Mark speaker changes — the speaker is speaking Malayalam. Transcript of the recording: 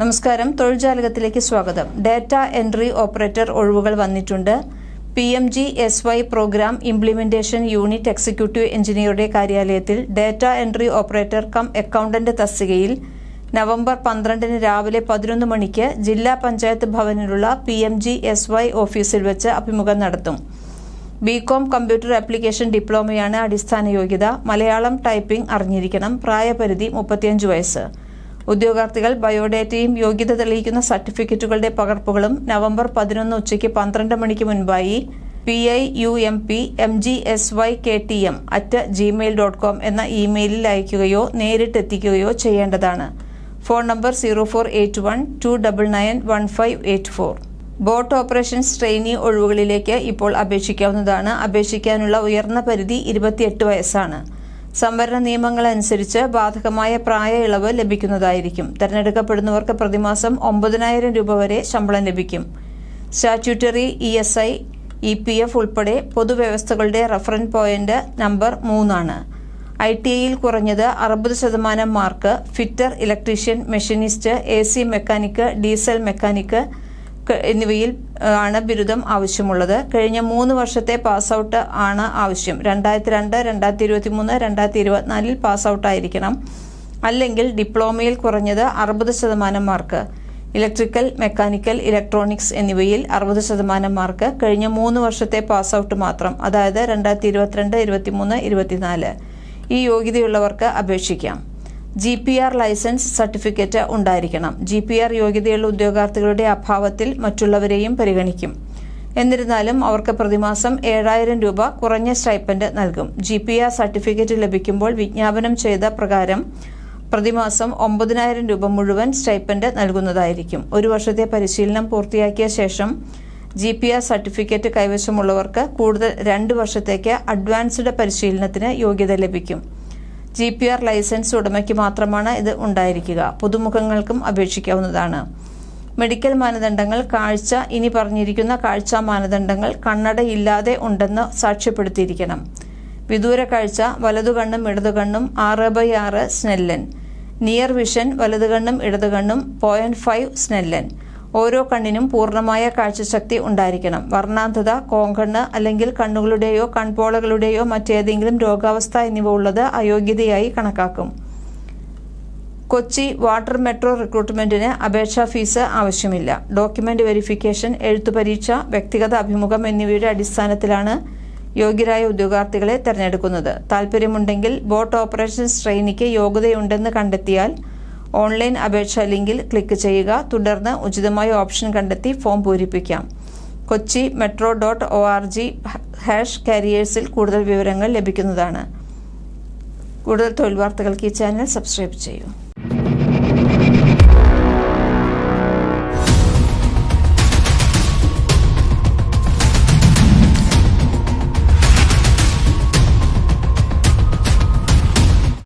Speaker 1: നമസ്കാരം. തൊഴിൽജാലകത്തിലേക്ക് സ്വാഗതം. ഡാറ്റ എൻട്രി ഓപ്പറേറ്റർ ഒഴിവുകൾ വന്നിട്ടുണ്ട്. P M G S Y program implementation unit executive എഞ്ചിനീയറുടെ കാര്യാലയത്തിൽ data entry operator cum accountant തസ്തികയിൽ നവംബർ പന്ത്രണ്ടിന് രാവിലെ പതിനൊന്ന് മണിക്ക് ജില്ലാ panchayat ഭവനിലുള്ള P M G S Y ഓഫീസിൽ വെച്ച് അഭിമുഖം നടത്തും. ബികോം കമ്പ്യൂട്ടർ ആപ്ലിക്കേഷൻ ഡിപ്ലോമയാണ് അടിസ്ഥാന യോഗ്യത മലയാളം ടൈപ്പിംഗ് അറിഞ്ഞിരിക്കണം. പ്രായപരിധി മുപ്പത്തിയഞ്ച് വയസ്സ്. ഉദ്യോഗാർത്ഥികൾ ബയോഡേറ്റയും യോഗ്യത തെളിയിക്കുന്ന സർട്ടിഫിക്കറ്റുകളുടെ പകർപ്പുകളും നവംബർ പതിനൊന്ന് ഉച്ചയ്ക്ക് പന്ത്രണ്ട് മണിക്ക് മുൻപായി P I U M P M G S Y K T M at gmail dot com എന്ന ഇമെയിലിൽ അയയ്ക്കുകയോ നേരിട്ടെത്തിക്കുകയോ ചെയ്യേണ്ടതാണ്. Phone number zero four eight one two double nine one five eight four boat operations trainee ഒഴിവുകളിലേക്ക് ഇപ്പോൾ അപേക്ഷിക്കാവുന്നതാണ്. അപേക്ഷിക്കാനുള്ള ഉയർന്ന പരിധി ഇരുപത്തിയെട്ട് വയസ്സാണ്. സംവരണ നിയമങ്ങൾ അനുസരിച്ച് ബാധകമായ പ്രായ ഇളവ് ലഭിക്കുന്നതായിരിക്കും. തെരഞ്ഞെടുക്കപ്പെടുന്നവർക്ക് പ്രതിമാസം ഒമ്പതിനായിരം രൂപ വരെ ശമ്പളം ലഭിക്കും. Statutory E S I E P F ഉൾപ്പെടെ പൊതുവ്യവസ്ഥകളുടെ റഫറൻസ് പോയിന്റ് നമ്പർ മൂന്നാണ്. ഐ ടി ഐയിൽ കുറഞ്ഞത് അറുപത് ശതമാനം mark fitter electrician machinist A C mechanic diesel mechanic എന്നിവയിൽ ആണ് ബിരുദം ആവശ്യമുള്ളത്. കഴിഞ്ഞ മൂന്ന് വർഷത്തെ പാസ് ഔട്ട് ആണ് ആവശ്യം. രണ്ടായിരത്തി രണ്ട് രണ്ടായിരത്തി ഇരുപത്തി മൂന്ന് രണ്ടായിരത്തി ഇരുപത്തിനാലിൽ പാസ് ഔട്ട് ആയിരിക്കണം അല്ലെങ്കിൽ ഡിപ്ലോമയിൽ കുറഞ്ഞത് അറുപത് ശതമാനം മാർക്ക്. ഇലക്ട്രിക്കൽ മെക്കാനിക്കൽ ഇലക്ട്രോണിക്സ് എന്നിവയിൽ അറുപത് ശതമാനം മാർക്ക് കഴിഞ്ഞ മൂന്ന് വർഷത്തെ പാസ് ഔട്ട് മാത്രം. അതായത് രണ്ടായിരത്തി ഇരുപത്തിരണ്ട് ഇരുപത്തിമൂന്ന് ഇരുപത്തിനാല്. ഈ യോഗ്യതയുള്ളവർക്ക് അപേക്ഷിക്കാം. G P R licence certificate ഉണ്ടായിരിക്കണം. ജി പി ആർ യോഗ്യതയുള്ള ഉദ്യോഗാർത്ഥികളുടെ അഭാവത്തിൽ മറ്റുള്ളവരെയും പരിഗണിക്കും. എന്നിരുന്നാലും അവർക്ക് പ്രതിമാസം ഏഴായിരം രൂപ കുറഞ്ഞ സ്റ്റൈപ്പൻഡ് നൽകും. ജി പി ആർ സർട്ടിഫിക്കറ്റ് ലഭിക്കുമ്പോൾ വിജ്ഞാപനം ചെയ്ത പ്രകാരം പ്രതിമാസം ഒമ്പതിനായിരം രൂപ മുഴുവൻ സ്റ്റൈപ്പൻഡ് നൽകുന്നതായിരിക്കും. ഒരു വർഷത്തെ പരിശീലനം പൂർത്തിയാക്കിയ ശേഷം ജി പി ആർ സർട്ടിഫിക്കറ്റ് കൈവശമുള്ളവർക്ക് കൂടുതൽ രണ്ട് വർഷത്തേക്ക് അഡ്വാൻസ്ഡ് പരിശീലനത്തിന് യോഗ്യത ലഭിക്കും. ജി പി ആർ ലൈസൻസ് ഉടമയ്ക്ക് മാത്രമാണ് ഇത് ഉണ്ടായിരിക്കുക. പുതുമുഖങ്ങൾക്കും അപേക്ഷിക്കാവുന്നതാണ്. മെഡിക്കൽ മാനദണ്ഡങ്ങൾ കാഴ്ച ഇനി പറഞ്ഞിരിക്കുന്ന കാഴ്ച മാനദണ്ഡങ്ങൾ കണ്ണടയില്ലാതെ ഉണ്ടെന്ന് സാക്ഷ്യപ്പെടുത്തിയിരിക്കണം. വിദൂര കാഴ്ച വലതുകണ്ണും ഇടതുകണ്ണും ആറ് ബൈ ആറ് സ്നെല്ലൻ. നിയർ വിഷൻ വലതുകണ്ണും ഇടതുകണ്ണും പോയിന്റ് ഫൈവ് സ്നെല്ലൻ. ഓരോ കണ്ണിനും പൂർണമായ കാഴ്ചശക്തി ഉണ്ടായിരിക്കണം. വർണാന്ധത കോങ്കണ്ണ് അല്ലെങ്കിൽ കണ്ണുകളുടെയോ കൺപോളകളുടെയോ മറ്റേതെങ്കിലും രോഗാവസ്ഥ എന്നിവ ഉള്ളത് അയോഗ്യതയായി കണക്കാക്കും. കൊച്ചി വാട്ടർ മെട്രോ റിക്രൂട്ട്മെന്റിന് അപേക്ഷാ ഫീസ് ആവശ്യമില്ല. ഡോക്യുമെന്റ് വെരിഫിക്കേഷൻ എഴുത്തു പരീക്ഷ വ്യക്തിഗത അഭിമുഖം എന്നിവയുടെ അടിസ്ഥാനത്തിലാണ് യോഗ്യരായ ഉദ്യോഗാർത്ഥികളെ തിരഞ്ഞെടുക്കുന്നത്. താൽപ്പര്യമുണ്ടെങ്കിൽ ബോട്ട് ഓപ്പറേഷൻസ് ട്രെയിനിക്ക് യോഗ്യതയുണ്ടെന്ന് കണ്ടെത്തിയാൽ ഓൺലൈൻ അപേക്ഷ ലിങ്കിൽ ക്ലിക്ക് ചെയ്യുക. തുടർന്ന് ഉചിതമായ ഓപ്ഷൻ കണ്ടെത്തി form പൂരിപ്പിക്കാം. Kochi metro dot O R G hash കാരിയേഴ്സിൽ കൂടുതൽ വിവരങ്ങൾ ലഭിക്കുന്നതാണ്. കൂടുതൽ തൊഴിൽ വാർത്തകൾക്ക് ഈ ചാനൽ സബ്സ്ക്രൈബ് ചെയ്യൂ.